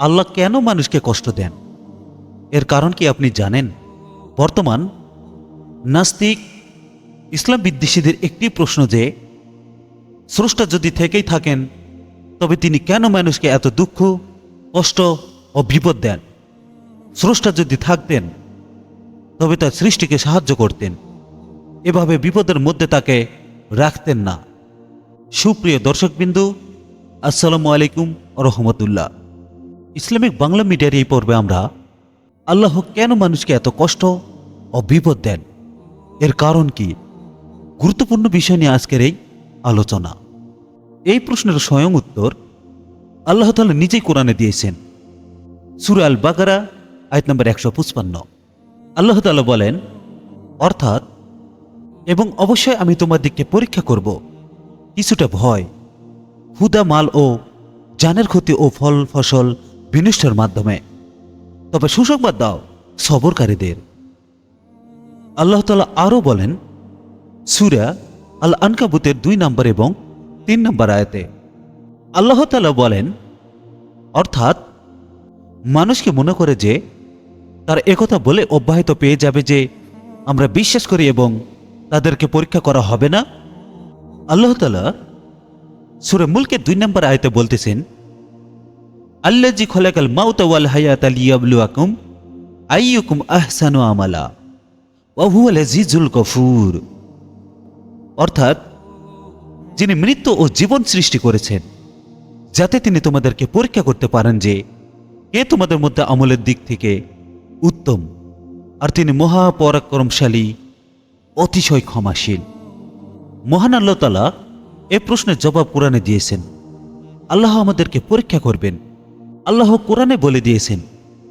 আল্লাহ কেন মানুষকে কষ্ট দেন? এর কারণ কি আপনি জানেন? বর্তমান নাস্তিক ইসলাম বিদ্বেষীদের একটি প্রশ্ন যে, স্রষ্টা যদি থেকেই থাকেন, তবে তিনি কেন মানুষকে এত দুঃখ, কষ্ট ও বিপদ দেন? স্রষ্টা যদি থাকতেন, তবে তার সৃষ্টিকে সাহায্য করতেন। এভাবে বিপদের মধ্যে তাকে রাখতেন না। সুপ্রিয় দর্শকবিন্দু, আসসালামু আলাইকুম রহমতুল্লাহ। ইসলামিক বাংলা মিডিয়ার এই পর্বে আমরা আল্লাহ কেন মানুষকে এত কষ্ট ও বিপদ দেন? এর কারণ কি? গুরুত্বপূর্ণ বিষয় নিয়ে আজকের এই আলোচনা। এই প্রশ্নের স্বয়ং উত্তর আল্লাহ তাআলা নিজেই কোরআনে দিয়েছেন। সুরা আল বাগারা আয়ত নম্বর একশো পঁচপান্ন। আল্লাহ তাআলা বলেন, অর্থাৎ, এবং অবশ্যই আমি তোমার দিককে পরীক্ষা করব। কিছুটা ভয় হুদা মাল ও জানের ক্ষতি ও ফল ফসল বিনষ্টের মাধ্যমে। তবে সুসংবাদ দাও সবরকারীদের। আল্লাহ তালা আরও বলেন, সুরা আল আনকাবুতের দুই নম্বর এবং তিন নম্বর আয়াতে। আল্লাহ তালা বলেন, অর্থাৎ, মানুষকে মনে করে যে, তার একথা বলে অব্যাহত পেয়ে যাবে যে, আমরা বিশ্বাস করি এবং তাদেরকে পরীক্ষা করা হবে না। আল্লাহ তালা সুরে মুলকে দুই নম্বর আয়তে বলতেছেন আল্লাহ জি খলাকাল মাউতা হায়াত আলিয়াবলুয়াকুম আইয়ুকুম আহসানু আমালা ওয়াহু আজিজুল গফুর। অর্থাৎ, যিনি মৃত্যু ও জীবন সৃষ্টি করেছেন, যাতে তিনি তোমাদেরকে পরীক্ষা করতে পারেন যে কে তোমাদের মধ্যে আমলের দিক থেকে উত্তম, আর তিনি মহাপরাক্রমশালী অতিশয় ক্ষমাশীল। মহান আল্লাহ তালা এ প্রশ্নের জবাব কোরআনে দিয়েছেন। আল্লাহ আমাদেরকে পরীক্ষা করবেন। আল্লাহ কোরআনে বলে দিয়েছেন,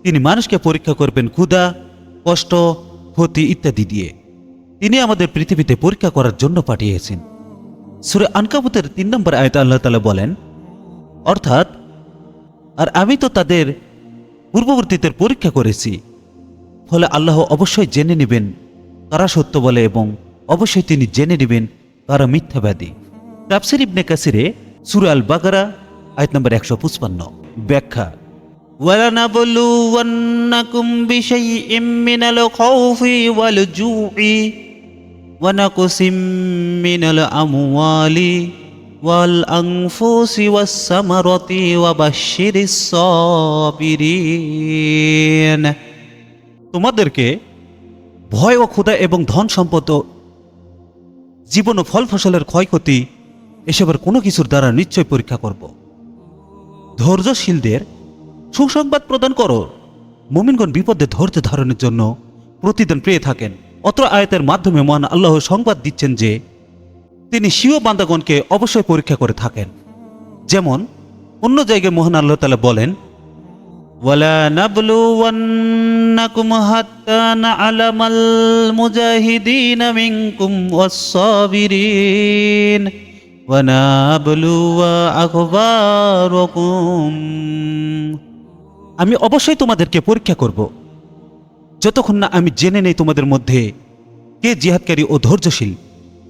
তিনি মানুষকে পরীক্ষা করবেন ক্ষুধা, কষ্ট, ক্ষতি ইত্যাদি দিয়ে। তিনি আমাদের পৃথিবীতে পরীক্ষা করার জন্য পাঠিয়েছেন। সুরে আনকাবুতের তিন নম্বর আয়তা আল্লাহ তালা বলেন, অর্থাৎ, আর আমি তো তাদের পূর্ববর্তীদের পরীক্ষা করেছি, ফলে আল্লাহ অবশ্যই জেনে নেবেন কারা সত্য বলে এবং অবশ্যই তিনি জেনে নেবেন কারা মিথ্যাবাদী। তাফসির ইবনে কাসিরে সুর আল বাগারা আয়াত নম্বর একশো পঁচপান্ন ব্যাখ্যা ولنبلونكم بشيء من الخوف والجوع ونقص من الأموال والأنفس والثمرة وبشر الصابرين তোমাদেরকে ভয় ও ক্ষুধা এবং ধন সম্পদ ও জীবন ও ফল ফসলের ক্ষয়ক্ষতি এসবের কোনো কিছুর দ্বারা নিশ্চয় পরীক্ষা করব ধৈর্যশীলদের সুসংবাদ প্রদান করো। মোমিনগণ বিপদে ধৈর্য ধারণের জন্য প্রতিদিন পেয়ে থাকেন। অত্র আয়তের মাধ্যমে মহান আল্লাহ সংবাদ দিচ্ছেন যে, তিনি স্বীয় বান্দাগণকে অবশ্যই পরীক্ষা করে থাকেন। যেমন, অন্য জায়গায় মহান আল্লাহ তালা বলেন মুজাহিদিন মিনকুম আমি অবশ্যই তোমাদেরকে পরীক্ষা করব। যতক্ষণ না আমি জেনে নেই তোমাদের মধ্যে কে জিহাদকারী ও ধৈর্যশীল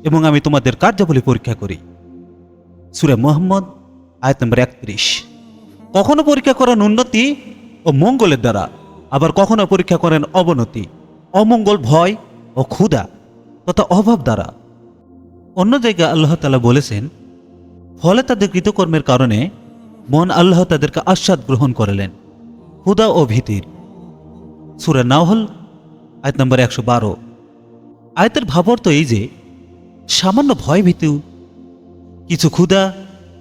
এবং আমি তোমাদের কার্যাবলী পরীক্ষা করি। সুরে মোহাম্মদ, আয়াত নম্বর একত্রিশ। কখনো পরীক্ষা করেন উন্নতি ও মঙ্গলের দ্বারা, আবার কখনো পরীক্ষা করেন অবনতি। অমঙ্গল ভয় ও ক্ষুধা তথা অভাব দ্বারা। অন্য জায়গায় আল্লাহ তালা বলেছেন, ফলে তাদের কৃতকর্মের কারণে মন আল্লাহ তাদেরকে আস্বাদ গ্রহণ করলেন। হুদা ও ভীতির। সুরে নাওহল, আয়ত নম্বর একশো বারো। আয়তের ভাবার্থ এই যে, সামান্য ভয় ভীতু কিছু ক্ষুদা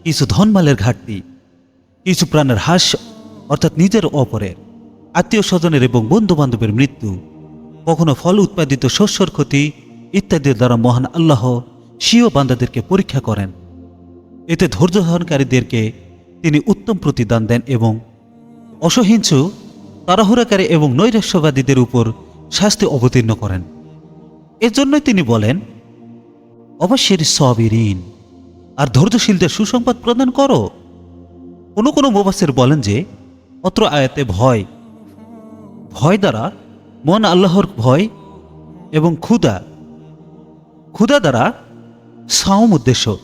কিছু ধনমালের ঘাটতি, কিছু প্রাণের হ্রাস অর্থাৎ নিজের অপরের, আত্মীয় স্বজনের এবং বন্ধু বান্ধবের মৃত্যু, কখনো ফল উৎপাদিত শস্যর ক্ষতি ইত্যাদির দ্বারা মহান আল্লাহ স্বীয় বান্দাদেরকে পরীক্ষা করেন। এতে ধৈর্য ধারণকারীদেরকে তিনি উত্তম প্রতিদান দেন এবং অসহিংসু, তাড়াহুড়াকারী এবং নৈরাশ্যবাদীদের উপর শাস্তি অবতীর্ণ করেন। এজন্যই তিনি বলেন অবশ্যই সবিরিন। আর ধৈর্যশীলদের সুসংবাদ প্রদান করো। কোনো কোনো মুবাসের বলেন যে, অত্র আয়াতে ভয় ভয় দ্বারা মন আল্লাহর ভয় এবং ক্ষুদা ক্ষুদা দ্বারা সাওম উদ্দেশ্য।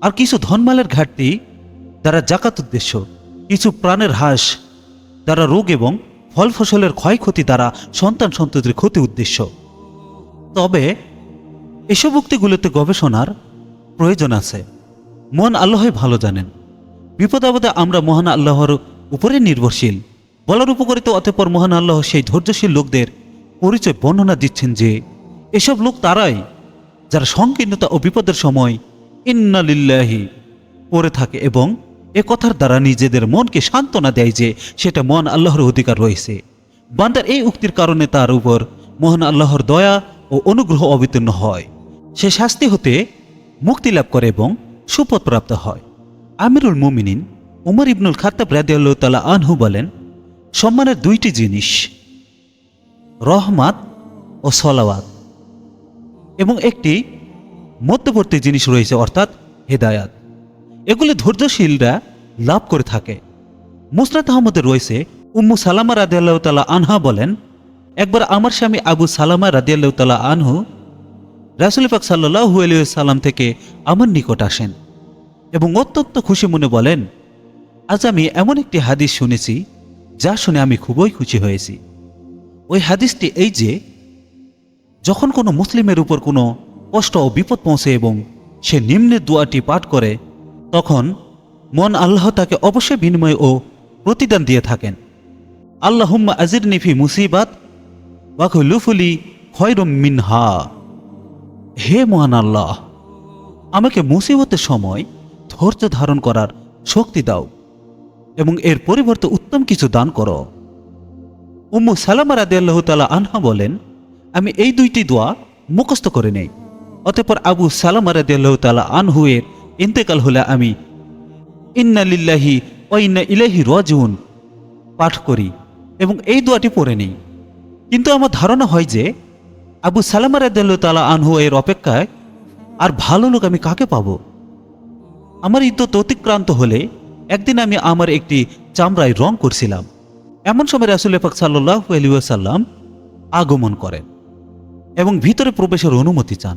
আর কিছু ধনমালের ঘাটতি, দ্বারা জাকাত উদ্দেশ্য। কিছু প্রাণের হ্রাস দ্বারা রোগ এবং ফল ফসলের ক্ষয়ক্ষতি দ্বারা সন্তান সন্ততির ক্ষতি উদ্দেশ্য। তবে, এসব উক্তিগুলোতে গবেষণার প্রয়োজন আছে। মন আল্লাহই ভালো জানেন। বিপদ আপদে আমরা মহান আল্লাহর উপরে নির্ভরশীল। বলার উপকারিত অতঃপর মহান আল্লাহ সেই ধৈর্যশীল লোকদের পরিচয় বর্ণনা দিচ্ছেন যে, এসব লোক তারাই যারা সংকীর্ণতা ও বিপদের সময় ইন্নালিল্লাহি পড়ে থাকে এবং এ কথার দ্বারা নিজেদের মনকে সান্ত্বনা দেয় যে সেটা মন আল্লাহর অধিকার রয়েছে। বান্দার এই উক্তির কারণে তার উপর মহান আল্লাহর দয়া ও অনুগ্রহ অবতীর্ণ হয়। সে শাস্তি হতে মুক্তি লাভ করে এবং সুপথ প্রাপ্ত হয়। আমিরুল মুমিনিন উমর ইবনুল খাত্তাব রাদিয়াল্লাহু তাআলা আনহু বলেন, সম্মানের দুইটি জিনিস, রহমাত ও সলাওয়াত। এবং একটি মধ্যবর্তী জিনিস রয়েছে, অর্থাৎ হেদায়াত। এগুলি ধৈর্যশীলরা লাভ করে থাকে। মুসরাত আহমদে রয়েছে, উম্মু সালামা রাদিয়াল্লাহু তাআলা আনহা বলেন, একবার আমার স্বামী আবু সালামা রাদিয়াল্লাহু তাআলা আনহু রাসুল পাক আলাইহি সাল্লাম থেকে আমার নিকট আসেন এবং অত্যন্ত খুশি মনে বলেন, আজ আমি এমন একটি হাদিস শুনেছি যা শুনে আমি খুবই খুশি হয়েছি। ওই হাদিসটি এই যে যখন কোনো মুসলিমের উপর কোনো কষ্ট ও বিপদ পৌঁছে এবং সে নিম্নের দোয়াটি পাঠ করে, তখন মন আল্লাহ তাকে অবশ্যই বিনিময় ও প্রতিদান দিয়ে থাকেন। আল্লাহুম্মা আজির নিফি মুসিবাত ওয়াকুলুফুলি খয়রম মিনহা। হে মহান আল্লাহ, আমাকে মুসিবতের সময় ধৈর্য ধারণ করার শক্তি দাও এবং এর পরিবর্তে উত্তম কিছু দান করো। উম্মু সালামা রাদিয়াল্লাহু তাআলা আনহা বলেন আমি এই দুইটি দোয়া মুখস্থ করে নেই। অতঃপর আবু সালামা রাদিয়াল্লাহু তাআলা আনহু এর ইন্তেকাল হলে আমি ইন্না লিল্লাহি ও ইন্না ইলাইহি রাজিউন পাঠ করি এবং এই দোয়াটি পড়ে নেই। কিন্তু আমার ধারণা হয় যে আবু সালামা রাদিয়াল্লাহু তাআলা আনহু এর অপেক্ষায় আর ভালো লোক আমি কাকে পাব? আমার ইদ্যত অতিক্রান্ত হলে একদিন আমি আমার একটি চামড়ায় রং করছিলাম। এমন সময় রাসুল পাক সাল্লাহ আলিয়াল্লাম আগমন করেন। এবং ভিতরে প্রবেশের অনুমতি চান।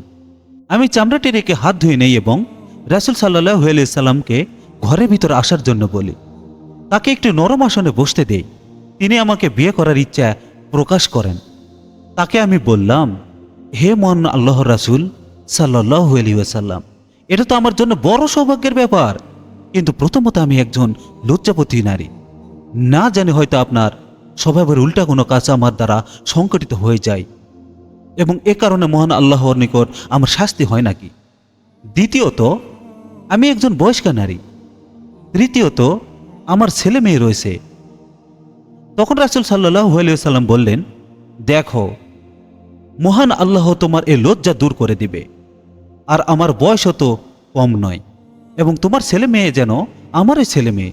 আমি চামড়াটি রেখে হাত ধুয়ে নেই এবং রাসুল সাল্লাহ সাল্লামকে ঘরের ভিতরে আসার জন্য বলি, তাকে একটি নরম আসনে বসতে দেই। তিনি আমাকে বিয়ে করার ইচ্ছা প্রকাশ করেন। তাকে আমি বললাম, হে মন আল্লাহ রাসুল সাল্লাহ আলিয়াল্লাম এটা তো আমার জন্য বড় সৌভাগ্যের ব্যাপার। কিন্তু প্রথমত আমি একজন লজ্জাপতি নারী। না জানি হয়তো আপনার স্বভাবের উল্টা কোনো কাজ আমার দ্বারা সংকটিত হয়ে যায়। এবং এ কারণে মহান আল্লাহর নিকট আমার শাস্তি হয় নাকি? দ্বিতীয়ত, আমি একজন বয়স্কা নারী। তৃতীয়ত, আমার ছেলে মেয়ে রয়েছে। তখন রাসুল সাল্লাহ সাল্লাম বললেন, দেখো, মহান আল্লাহ তোমার এ লজ্জা দূর করে দিবে। আর আমার বয়সও তো কম নয়। এবং তোমার ছেলে মেয়ে যেন আমারই ছেলে মেয়ে।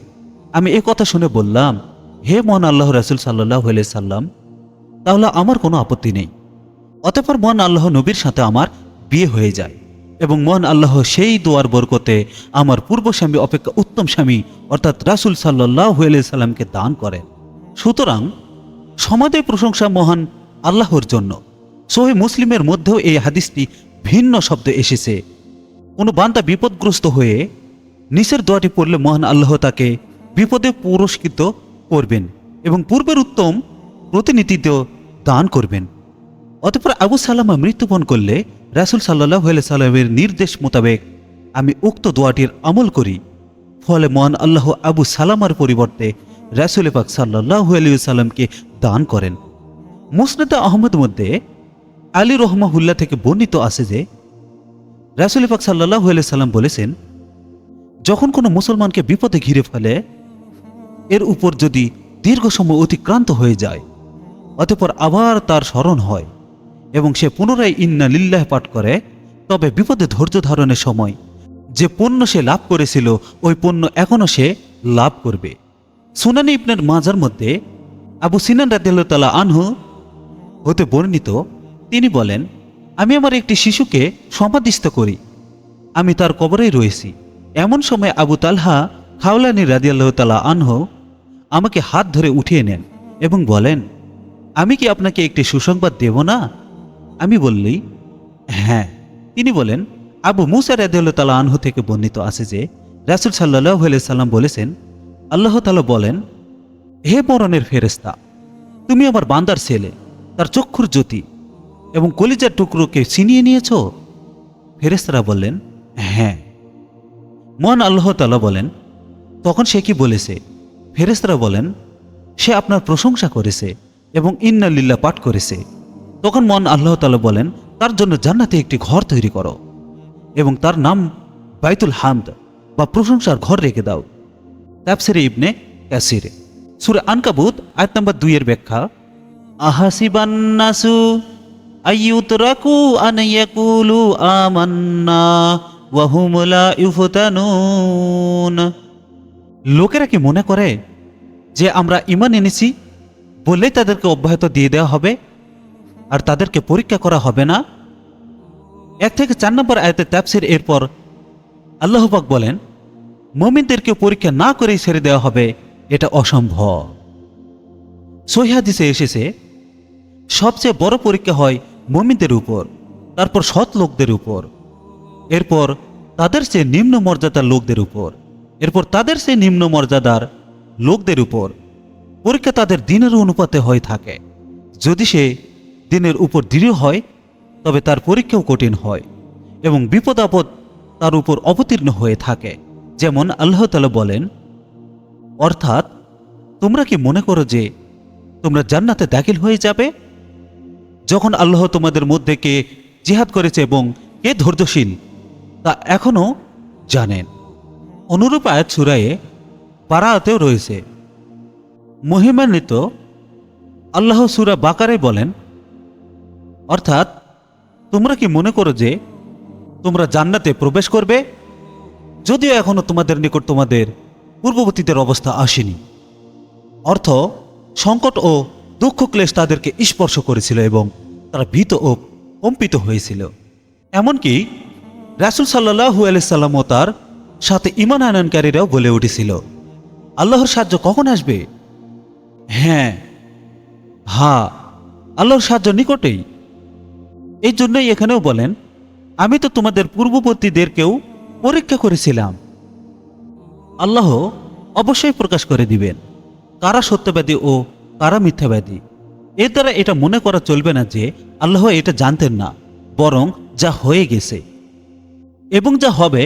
আমি এ কথা শুনে বললাম, হে মহান আল্লাহ রাসুল সাল্লাহ সাল্লাম তাহলে আমার কোনো আপত্তি নেই। অতঃপর মহান আল্লাহ নবীর সাথে আমার বিয়ে হয়ে যায় এবং মহান আল্লাহ সেই দোয়ার বরকতে আমার পূর্ব স্বামী অপেক্ষা উত্তম স্বামী, অর্থাৎ রাসুল সাল্লাহ সাল্লামকে দান করেন। সুতরাং সমাজে প্রশংসা মহান আল্লাহর জন্য। সোহে মুসলিমের মধ্যেও এই হাদিসটি ভিন্ন শব্দ এসেছে। কোনো বান্দা বিপদগ্রস্ত হয়ে নিচের দোয়াটি পড়লে মহান আল্লাহ তাকে বিপদে পুরস্কৃত করবেন এবং পূর্বের উত্তম প্রতিনিধিত্ব দান করবেন। অতঃপর আবু সালামা মৃত্যুবরণ করলে রাসুল সাল্লাহ সাল্লামের নির্দেশ মোতাবেক আমি উক্ত দোয়াটির আমল করি। ফলে মহান আল্লাহ আবু সালামার পরিবর্তে রাসুল পাক সাল্লাহ সাল্লামকে দান করেন। মুসনাদা আহমদ মধ্যে আলী রহমাহুল্লাহ থেকে বর্ণিত আছে যে, রাসুল পাক সাল্লাহ সাল্লাম বলেছেন, যখন কোনো মুসলমানকে বিপদে ঘিরে ফেলে, এর উপর যদি দীর্ঘ সময় অতিক্রান্ত হয়ে যায়, অতপর আবার তার স্মরণ হয়। এবং সে পুনরায় ইন্না লিল্লাহ পাঠ করে, তবে বিপদে ধৈর্য ধারণের সময়। যে পণ্য সে লাভ করেছিল, ওই পণ্য এখনও সে লাভ করবে। সুনানি ইবনের মাজার মধ্যে আবু সিনান রাদিল্লা আনহু হতে বর্ণিত, তিনি বলেন, আমি আমার একটি শিশুকে সমাধিস্থ করি। আমি তার কবরেই রয়েছি। এমন সময় আবু তালহা খাওলানি রাদিয়াল্লাহ তালা আনহ আমাকে হাত ধরে উঠিয়ে নেন এবং বলেন, আমি কি আপনাকে একটি সুসংবাদ দেব না? আমি বললি হ্যাঁ। তিনি বলেন, আবু মুসা রাদিয়াল্লাহ তালা আনহু থেকে বর্ণিত আছে যে, রাসুল সাল্লাহ সাল্লাম বলেছেন, আল্লাহ তালা বলেন, হে মরণের ফেরেস্তা তুমি আমার বান্দার ছেলে, তার চক্ষুর জ্যোতি এবং কলিজার টুকরোকে ছিনিয়ে নিয়েছ? ফেরেস্তারা বললেন হ্যাঁ। মন আল্লাহ তালা বলেন, তখন সে কি বলেছে? ফেরেস্তারা বলেন, সে আপনার প্রশংসা করেছে এবং ইন্না লিল্লা পাঠ করেছে। তখন মন আল্লাহ তালা বলেন, তার জন্য জান্নাতে একটি ঘর তৈরি করো এবং তার নাম বাইতুল হামদ বা প্রশংসার ঘর রেখে দাও। তাপসিরে ইবনে ক্যাসিরে সুরে আনকাবুত, আয়াত নাম্বার দুইয়ের ব্যাখ্যা, আহাসিবান্নাসু আইয়ুতরাকু আন ইয়াকুলু আমান্না ওয়া ইউফতানুন লোকেরা কি মনে করে যে আমরা ইমান এনেছি বললেই তাদেরকে অব্যাহত দিয়ে দেওয়া হবে? আর তাদেরকে পরীক্ষা করা হবে না? এক থেকে চার নম্বর আয়তে তাপসির এরপর আল্লাহবাক বলেন, মমিনদেরকে পরীক্ষা না করেই ছেড়ে দেওয়া হবে, এটা অসম্ভব। সহিহাদিসে এসেছে, সবচেয়ে বড় পরীক্ষা হয় মমিনদের উপর, তারপর সৎ লোকদের উপর। এরপর তাদের চেয়ে নিম্ন মর্যাদার লোকদের উপর। এরপর তাদের চেয়ে নিম্ন মর্যাদার লোকদের উপর। পরীক্ষা তাদের দিনের অনুপাতে হয়ে থাকে। যদি সে দিনের উপর দৃঢ় হয়, তবে তার পরীক্ষাও কঠিন হয় এবং বিপদ আপদ তার উপর অবতীর্ণ হয়ে থাকে। যেমন আল্লাহ তালা বলেন, অর্থাৎ তোমরা কি মনে করো যে তোমরা জান্নাতে দাখিল হয়ে যাবে? যখন আল্লাহ তোমাদের মধ্যে কে জিহাদ করেছে এবং কে ধৈর্যশীল, তা এখনও জানেন। অনুরূপ আয়াত সুরায়ে পারাতেও রয়েছে। মহিমান্বিত আল্লাহ সুরা বাকারে বলেন অর্থাৎ, তোমরা কি মনে করো যে, তোমরা জান্নাতে প্রবেশ করবে? যদিও এখনও তোমাদের নিকট তোমাদের পূর্ববর্তীদের অবস্থা আসেনি। অর্থ, সংকট ও দুঃখ ক্লেশ তাদেরকে স্পর্শ করেছিল এবং তারা ভীত ও কম্পিত হয়েছিল। এমনকি রাসুল সাল্লাহু আলাইসাল্লাম তার সাথে ইমান আনয়নকারীরাও বলে উঠেছিল, আল্লাহর সাহায্য কখন আসবে? হ্যাঁ হা আল্লাহর সাহায্য নিকটেই। এই জন্যই এখানেও বলেন, আমি তো তোমাদের পূর্ববর্তীদেরকেও পরীক্ষা করেছিলাম। আল্লাহ অবশ্যই প্রকাশ করে দিবেন, কারা সত্যবাদী ও কারা মিথ্যাবাদী। এর দ্বারা এটা মনে করা চলবে না যে আল্লাহ এটা জানতেন না, বরং যা হয়ে গেছে। এবং যা হবে,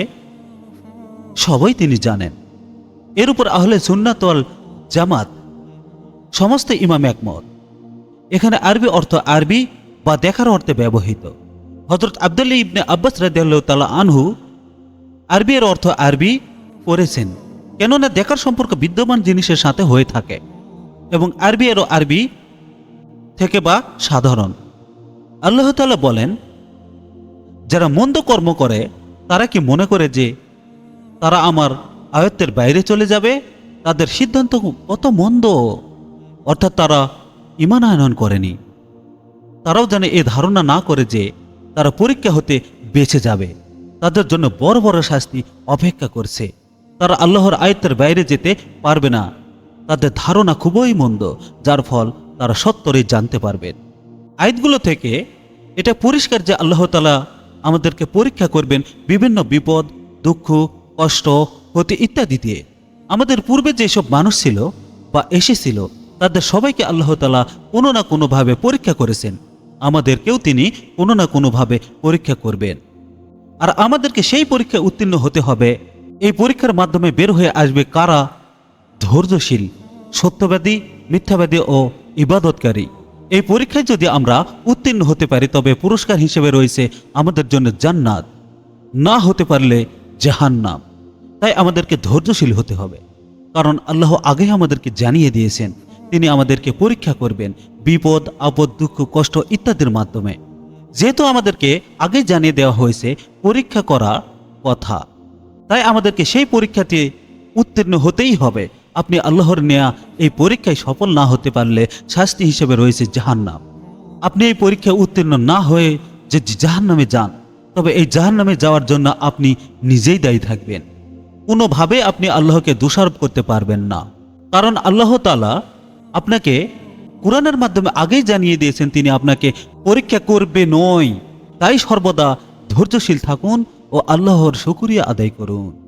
সবই তিনি জানেন। এর উপর আহলে সুন্নাতল জামাত সমস্ত ইমাম একমত। এখানে আরবি অর্থ আরবি বা দেখার অর্থে ব্যবহৃত। হজরত আবদুল্লাহ ইবনে আব্বাস রাদিয়াল্লাহু তাআলা আনহু আরবি এর অর্থ আরবি করেছেন, কেননা দেখার সম্পর্ক বিদ্যমান জিনিসের সাথে হয়ে থাকে এবং আরবি এরও আরবি থেকে বা সাধারণ। আল্লাহ তাআলা বলেন, যারা মন্দ কর্ম করে, তারা কি মনে করে যে তারা আমার আয়ত্তের বাইরে চলে যাবে? তাদের সিদ্ধান্ত কত মন্দ। অর্থাৎ তারা ইমান আয়নন করেনি। তারাও যেন এ ধারণা না করে যে তারা পরীক্ষা হতে বেঁচে যাবে। তাদের জন্য বড় বড় শাস্তি অপেক্ষা করছে। তারা আল্লাহর আয়ত্তের বাইরে যেতে পারবে না। তাদের ধারণা খুবই মন্দ, যার ফল তারা সত্তরই জানতে পারবেন আয়াতগুলো থেকে এটা পরিষ্কার যে আল্লাহ তালা আমাদেরকে পরীক্ষা করবেন বিভিন্ন বিপদ, দুঃখ, কষ্ট হতে ইত্যাদি দিয়ে। আমাদের পূর্বে যেসব মানুষ ছিল বা এসেছিল, তাদের সবাইকে আল্লাহ তালা কোনো না কোনোভাবে পরীক্ষা করেছেন। আমাদেরকেও তিনি কোনো না কোনোভাবে পরীক্ষা করবেন। আর আমাদেরকে সেই পরীক্ষায় উত্তীর্ণ হতে হবে। এই পরীক্ষার মাধ্যমে বের হয়ে আসবে কারা? ধৈর্যশীল, সত্যবাদী, মিথ্যাবাদী ও ইবাদতকারী। এই পরীক্ষায় যদি আমরা উত্তীর্ণ হতে পারি, তবে পুরস্কার হিসেবে রয়েছে আমাদের জন্য জান্নাত। না হতে পারলে জাহান্নাম। তাই আমাদেরকে ধৈর্যশীল হতে হবে। কারণ আল্লাহ আগেই আমাদেরকে জানিয়ে দিয়েছেন তিনি আমাদেরকে পরীক্ষা করবেন, বিপদ, আপদ, দুঃখ, কষ্ট ইত্যাদির মাধ্যমে। যেহেতু আমাদেরকে আগেই জানিয়ে দেওয়া হয়েছে, পরীক্ষা করা কথা। তাই আমাদেরকে সেই পরীক্ষাতে উত্তীর্ণ হতেই হবে। আপনি আল্লাহর নেয়া এই পরীক্ষায় সফল না হতে পারলে শাস্তি হিসেবে রয়েছে জাহান্নাম। আপনি এই পরীক্ষায় উত্তীর্ণ না হয়ে যে জাহান্নামে যান, তবে এই জাহান্নামে যাওয়ার জন্য আপনি নিজেই দায়ী থাকবেন। কোনোভাবে আপনি আল্লাহকে দোষারোপ করতে পারবেন না। কারণ আল্লাহ তালা আপনাকে কোরআনের মাধ্যমে আগেই জানিয়ে দিয়েছেন তিনি আপনাকে পরীক্ষা করবে নয়। তাই সর্বদা ধৈর্যশীল থাকুন ও আল্লাহর শুকুরিয়া আদায় করুন।